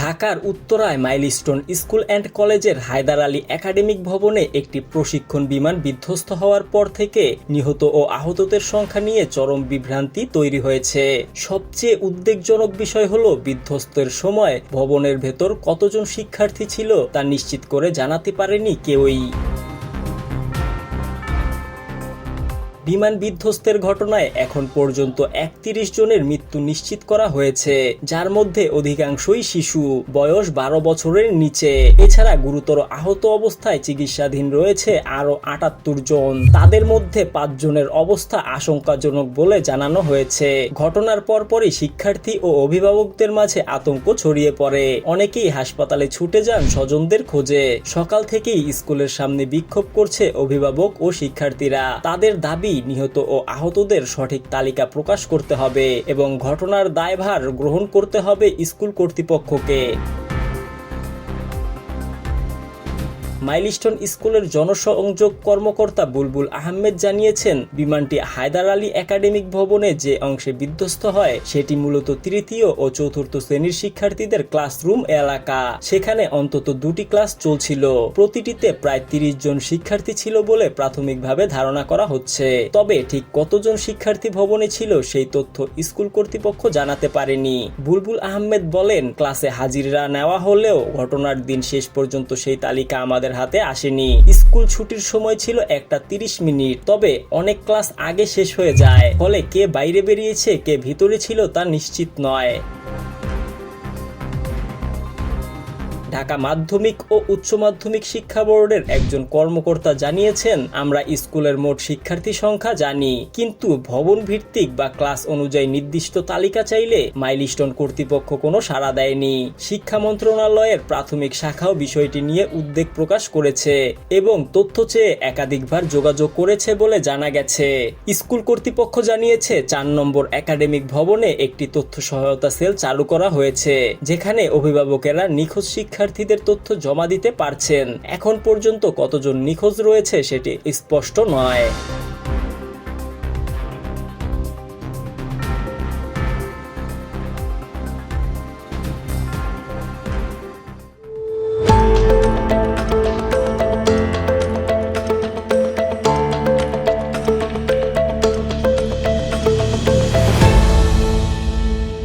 ঢাকার উত্তরায় milestone school and কলেজের হায়দার আলী একাডেমিক ভবনে একটি প্রশিক্ষণ বিমান বিধ্বস্ত হওয়ার পর থেকে নিহত ও আহতদের সংখ্যা নিয়ে চরম বিভ্রান্তি তৈরি হয়েছে। সবচেয়ে উদ্বেগজনক বিষয় হল বিধ্বস্তের সময় ভবনের ভেতর কতজন শিক্ষার্থী ছিল তা নিশ্চিত করে জানাতে পারেনি কেউই। বিমান বিধ্বস্তের ঘটনায় এখন পর্যন্ত একত্রিশ জনের মৃত্যু নিশ্চিত করা হয়েছে, যার মধ্যে অধিকাংশই শিশু। বয়স বারো বছরের নিচে। এছাড়া গুরুতর আহত অবস্থায় চিকিৎসাধীন রয়েছে আরও আটাত্তর জন। তাদের মধ্যে পাঁচ জনের অবস্থা আশঙ্কাজনক বলে জানানো হয়েছে। ঘটনার পরপরই শিক্ষার্থী ও অভিভাবকদের মাঝে আতঙ্ক ছড়িয়ে পড়ে। অনেকেই হাসপাতালে ছুটে যান স্বজনদের খোঁজে। সকাল থেকেই স্কুলের সামনে বিক্ষোভ করছে অভিভাবক ও শিক্ষার্থীরা। তাদের দাবি নিহত ও আহতদের সঠিক তালিকা প্রকাশ করতে হবে এবং ঘটনার দায়ভার গ্রহণ করতে হবে স্কুল কর্তৃপক্ষকে। মাইলস্টোন স্কুলের জনসংযোগ কর্মকর্তা বুলবুল আহমেদ জানিয়েছেন, বিমানটি হায়দার আলী একাডেমিক ভবনে যে অংশে বিধ্বস্ত হয়, সেটি মূলত তৃতীয় ও চতুর্থ শ্রেণির শিক্ষার্থীদের ক্লাসরুম এলাকা। সেখানে অন্তত দুটি ক্লাস চলছিল। প্রতিটিতে প্রায় তিরিশ জন শিক্ষার্থী ছিল বলে প্রাথমিকভাবে ধারণা করা হচ্ছে। তবে ঠিক কতজন শিক্ষার্থী ভবনে ছিল, সেই তথ্য স্কুল কর্তৃপক্ষ জানাতে পারেনি। বুলবুল আহমেদ বলেন, ক্লাসে হাজিরা নেওয়া হলেও ঘটনার দিন শেষ পর্যন্ত সেই তালিকা আমাদের হাতে আসেনি। স্কুল ছুটির সময় ছিল একটা তিরিশ মিনিট, তবে অনেক ক্লাস আগে শেষ হয়ে যায়। ফলে কে বাইরে বেরিয়েছে, কে ভিতরে ছিল তা নিশ্চিত নয়। ঢাকা মাধ্যমিক ও উচ্চ মাধ্যমিক শিক্ষা বোর্ডের একজন কর্মকর্তা জানিয়েছেন, আমরা স্কুলের মোট শিক্ষার্থী সংখ্যা জানি, কিন্তু ভবন ভিত্তিক বা ক্লাস অনুযায়ী নির্দিষ্ট তালিকা চাইলে মাইলস্টোন কর্তৃপক্ষ কোনো সাড়া দেয়নি। শিক্ষা মন্ত্রণালয়ের প্রাথমিক শাখাও বিষয়টি নিয়ে উদ্বেগ প্রকাশ করেছে এবং তথ্য চেয়ে একাধিকবার যোগাযোগ করেছে বলে জানা গেছে। স্কুল কর্তৃপক্ষ জানিয়েছে, চার নম্বর একাডেমিক ভবনে একটি তথ্য সহায়তা সেল চালু করা হয়েছে, যেখানে অভিভাবকেরা নিখোঁজ শিক্ষার্থীদের তথ্য জমা দিতে পারছেন। এখন পর্যন্ত কতজন নিখোঁজ রয়েছে সেটি স্পষ্ট নয়।